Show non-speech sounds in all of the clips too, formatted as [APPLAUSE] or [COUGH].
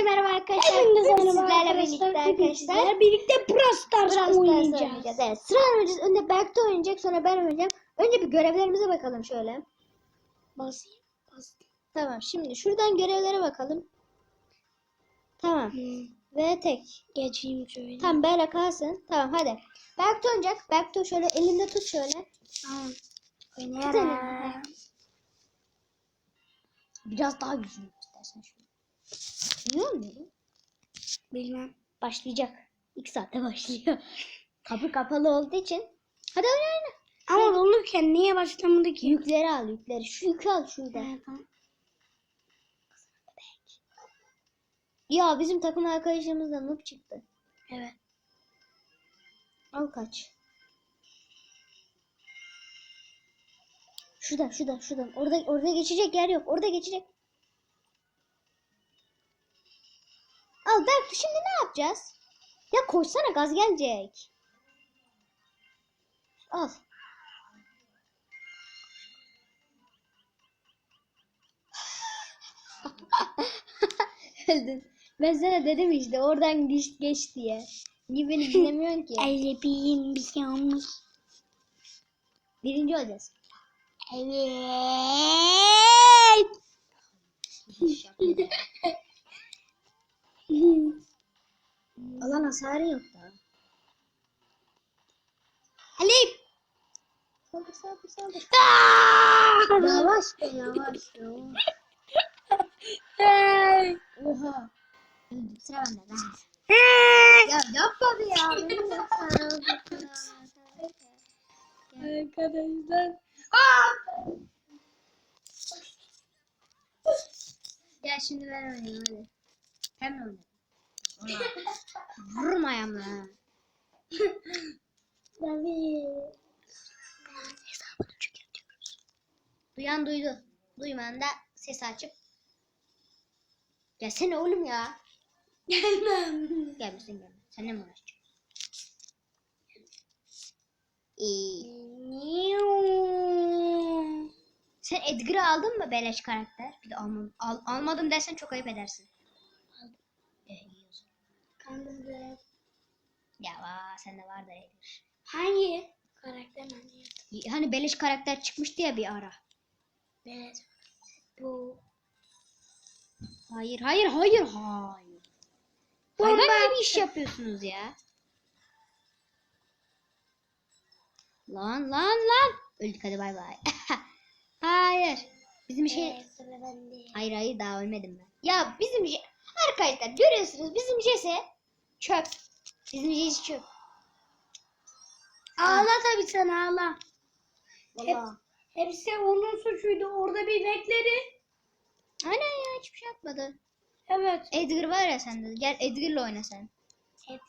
Hepinize merhaba arkadaşlar. Hepinize merhaba sizlerle arkadaşlar. birlikte arkadaşlar. birlikte Brawl Stars oynayacağız. Evet, sıra oynayacağız. Önce Berk de oynayacak sonra ben oynayacağım. Önce bir görevlerimize bakalım şöyle. Basayım. Basayım. Tamam şimdi şuradan görevlere bakalım. Tamam. Hmm. Ve tek. Geçeyim şöyle. Tamam böyle kalsın. Tamam hadi. Berk de oynayacak. Berk de şöyle elinde tut şöyle. Tamam. Oynayalım. Biraz daha güçlü istersen şöyle. Niye olmuyor? Bilmem. Başlayacak. İki saatte başlıyor. [LAUGHS] Kapı kapalı olduğu için. Hadi oyna oyna. Ama olurken niye başlamadı ki? Yükleri al yükleri. Şu yükü al şurada. Evet, tamam. Ya bizim takım arkadaşlarımızdan noob çıktı. Evet. Al kaç. Şurada şurada şurada. Orada orada geçecek yer yok. Orada geçecek. Yapacağız? Ya koşsana gaz gelecek. Al. [LAUGHS] Öldün. Ben sana dedim işte oradan geç, geç diye. Niye beni dinlemiyorsun ki? [LAUGHS] Elbiyim bir şey olmuş. Birinci olacağız. Evet. [LAUGHS] Hasarı yok da. Halim. Saldır saldır saldır. Aaaa! Yavaş be yavaş yavaş. Oha. Sıra bende ben. Ya yapma bir ya. Benim yapsana. Arkadaşlar. Ya şimdi ben oynayayım hadi. Hem de oynayayım. Vururum ayağımla. Tabii. Duyan duydu. Duymayan da ses açıp. Gelsene oğlum ya. Gelmem. Gelmesin gelme. Seninle mi uğraşacağım? Sen Edgar'ı aldın mı beleş karakter? Bir de almam, al, almadım dersen çok ayıp edersin. Zaman. Kandırdı. Ya vaa sende var da Edgar. Hangi karakter hangi? Hani beleş karakter çıkmıştı ya bir ara. Evet. Bu. Hayır hayır hayır hayır. Bomba Hayvan gibi iş yapıyorsunuz ya. Lan lan lan. Öldük hadi bay bay. [LAUGHS] hayır. Bizim şey... Evet. Hayır hayır daha ölmedim ben. Ya bizim Je- arkadaşlar görüyorsunuz bizim Jesse çöp. Bizim Jesse çöp. Ağla tabii sen ağla. Vallahi. Hepsi onun suçuydu. Orada bir bekledi. Aynen ya hiçbir şey yapmadı. Evet. Edgar var ya sende. Gel Edgar'la oyna sen. En.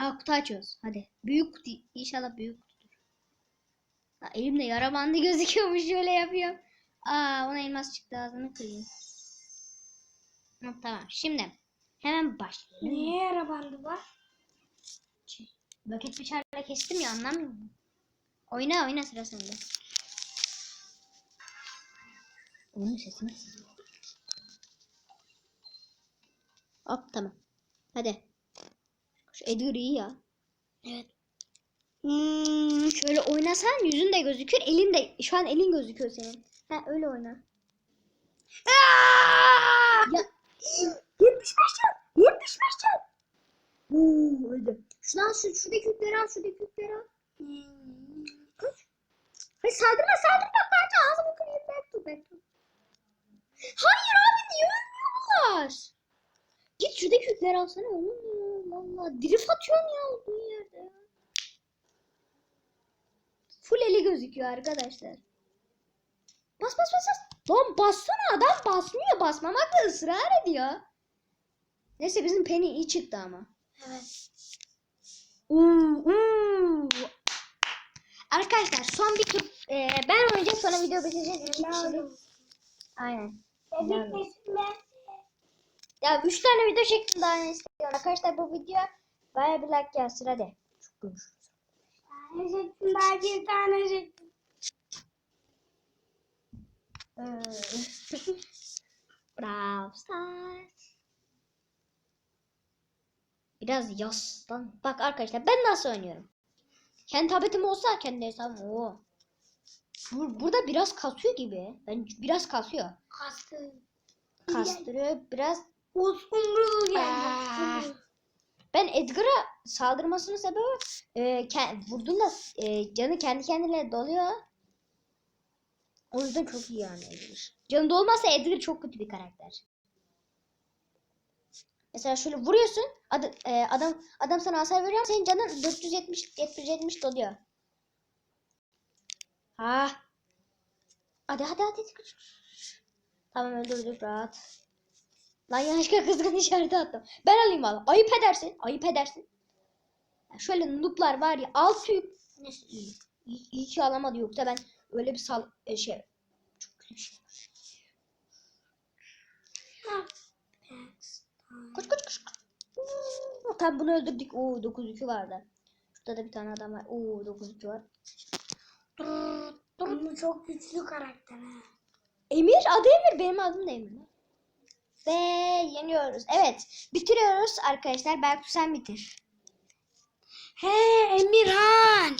Aa kutu açıyoruz. Hadi. Büyük kutu. İnşallah büyük kutudur. Ha, elimde yara bandı [LAUGHS] gözüküyormuş şöyle yapıyorum. Aa ona elmas çıktı ağzını kırayım. Ha, tamam şimdi hemen başlayalım. Niye yara bandı var? Roket bıçağıyla kestim ya anlamıyor musun? Oyna oyna sıra sende. Onun sesini. Hop tamam. Hadi. Şu Edgar iyi ya. Evet. Hmm, şöyle oynasan yüzün de gözükür, elin de şu an elin gözüküyor senin. Ha öyle oyna. Ya 75 can. 75 can. Oo öldü. Şuradan şu şuradaki yükleri al, şuradaki yükleri al. Kaç. Hayır saldırma saldırma bence ağzımı kırayım back to back to. Hayır abi niye ölmüyorlar? Git şuradaki yükleri alsana ya. Valla drift atıyorsun ya olduğun yerde. Full eli gözüküyor arkadaşlar. Bas bas bas bas. Lan bassana adam basmıyor. Basmamakla ısrar ediyor. Neyse bizim Penny iyi çıktı ama. Evet. Uuu, uuu. Arkadaşlar son bir tur e, ben oynayacağım sonra video bitecek iki kişilik. Aynen. Bebek. Ya 3 tane video çektim daha ne istiyorum. Arkadaşlar bu video baya bir like gelsin hadi. Çok görüşürüz. Tane çektim daha bir tane Hmm. Brawl Stars. Biraz yaslan. Bak arkadaşlar ben nasıl oynuyorum. Kendi tabletim olsa kendi hesabım. Oo. Bur burada biraz kasıyor gibi. Ben biraz kasıyor. Kastı. Kastırıyor biraz. Uzun geldi. Ah. Ben Edgar'a saldırmasının sebebi e, vurduğunda e, canı kendi kendine doluyor. O yüzden çok iyi yani Edgar. Canı dolmazsa Edgar çok kötü bir karakter. Mesela şöyle vuruyorsun ad- e, adam adam sana hasar veriyor senin canın 470 470 doluyor. Ha. Hadi hadi hadi. Tamam öldürdük rahat. Lan yanlışlıkla kızgın işareti attım. Ben alayım valla. Ayıp edersin. Ayıp edersin. Şöyle noob'lar var ya. Altı yük. Neyse. İyi, ki alamadı yoksa ben öyle bir sal e, şey. Çok kötü şey. Koş koş koş. Tamam bunu öldürdük. Oo 9 yükü vardı. Şurada da bir tane adam var. Oo 9 yükü var. Bu çok güçlü karakter ha. Emir adı Emir. Benim adım da Emir. Ve yeniyoruz. Evet. Bitiriyoruz arkadaşlar. Belki sen bitir. He Emirhan.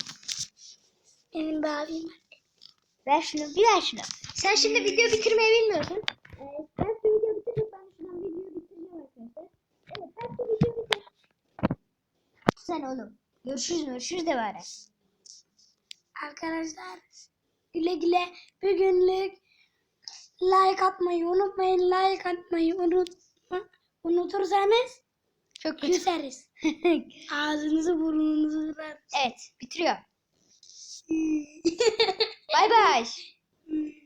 Benim bir abim var. Ver şunu, bir ver şunu. Sen şimdi video bitirmeyi bilmiyorsun. Sen şu video bitirecek, ben şuradan videoyu bitireceğim arkadaşlar. Evet, şu video bitir. Sen oğlum. Görüşürüz, görüşürüz de bari. Arkadaşlar güle güle bugünlük like atmayı unutmayın. Like atmayı unutma, unutursanız Çok küseriz. [LAUGHS] Ağzınızı burnunuzu bırak. evet, bitiriyor. Bay bay. [LAUGHS]